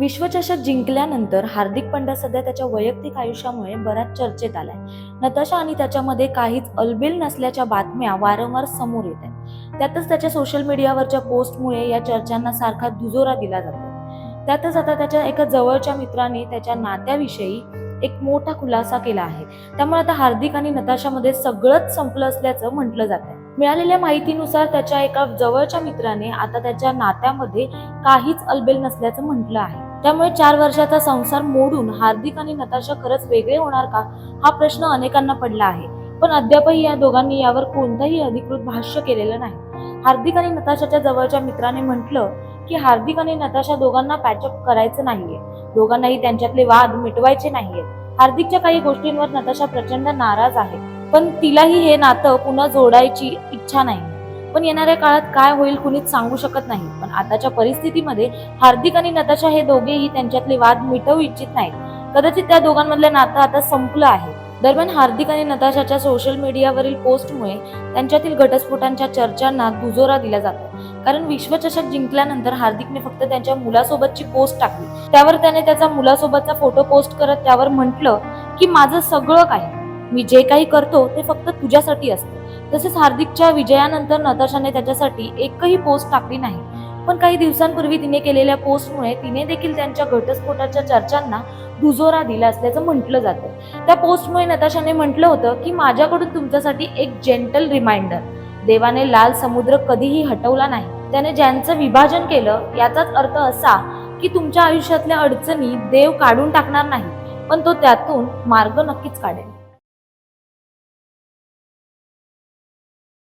विश्वचषक जिंकल्यानंतर हार्दिक पंड्या सध्या त्याच्या वैयक्तिक आयुष्यामुळे बऱ्याच चर्चेत आलाय. नताशा आणि त्याच्यामध्ये काहीच अलबेल नसल्याच्या बातम्या वारंवार समोर येत आहेत. त्यातच त्याच्या सोशल मीडियावरच्या पोस्टमुळे या चर्चांना सारखा दुजोरा दिला जातो त्यातच आता त्याच्या एका जवळच्या मित्राने त्याच्या नात्याविषयी एक मोठा खुलासा केला आहे. त्यामुळे आता हार्दिक आणि नताशामध्ये सगळंच संपलं असल्याचं म्हटलं जात आहे. मिळालेल्या माहितीनुसार त्याच्या एका जवळच्या मित्राने आता त्याच्या नात्यामध्ये काहीच अलबेल नसल्याचं म्हटलं आहे. त्यामुळे चार वर्षाचा संसार मोडून हार्दिक आणि नताशा खरंच वेगळे होणार का? हा प्रश्न अनेकांना पडला आहे. पण अद्यापही या दोघांनी यावर कोणतंही अधिकृत भाष्य केलेलं नाही. हार्दिक आणि नताशाच्या जवळच्या मित्राने म्हटलं की हार्दिक आणि नताशा दोघांना पॅचअप करायचं नाहीये. दोघांनाही त्यांच्यातले वाद मिटवायचे नाहीये हार्दिकच्या काही गोष्टींवर नताशा प्रचंड नाराज आहे. पण तिलाही हे नातं पुन्हा जोडायची इच्छा नाही. पण येणाऱ्या काळात काय होईल कुणीच सांगू शकत नाही. पण आताच्या परिस्थितीमध्ये हार्दिक आणि नताशा हे दोघेही त्यांच्यातले वाद मिटवू इच्छित नाहीत. कदाचित त्या दोघांमधलं नातं आता संपलं आहे. दरम्यान हार्दिक आणि नताशाच्या सोशल मीडियावरील पोस्टमुळे त्यांच्यातील घटस्फोटांच्या चर्चांना दुजोरा दिला जातो. कारण विश्वचषक जिंकल्यानंतर हार्दिकने फक्त त्यांच्या मुलासोबतची पोस्ट टाकली. त्यावर त्याने त्याचा मुलासोबतचा फोटो पोस्ट करत त्यावर म्हटलं की माझं सगळं काही मी जे काही करतो ते फक्त तुझ्यासाठी असतं. तसेच हार्दिकच्या विजयानंतर नताशाने त्याच्यासाठी एकही पोस्ट टाकली नाही. पण काही दिवसांपूर्वी तिने केलेल्या पोस्टमुळे तिने देखील त्यांच्या घटस्फोटाच्या चर्चांना दुजोरा दिला असल्याचं म्हटलं जातं. त्या पोस्टमुळे नताशाने म्हटलं होतं की माझ्याकडून तुमच्यासाठी एक जेंटल रिमाइंडर देवाने लाल समुद्र कधीही हटवला नाही. त्याने ज्यांचं विभाजन केलं याचाच अर्थ असा की तुमच्या आयुष्यातल्या अडचणी देव काढून टाकणार नाही. पण तो त्यातून मार्ग नक्कीच काढेल.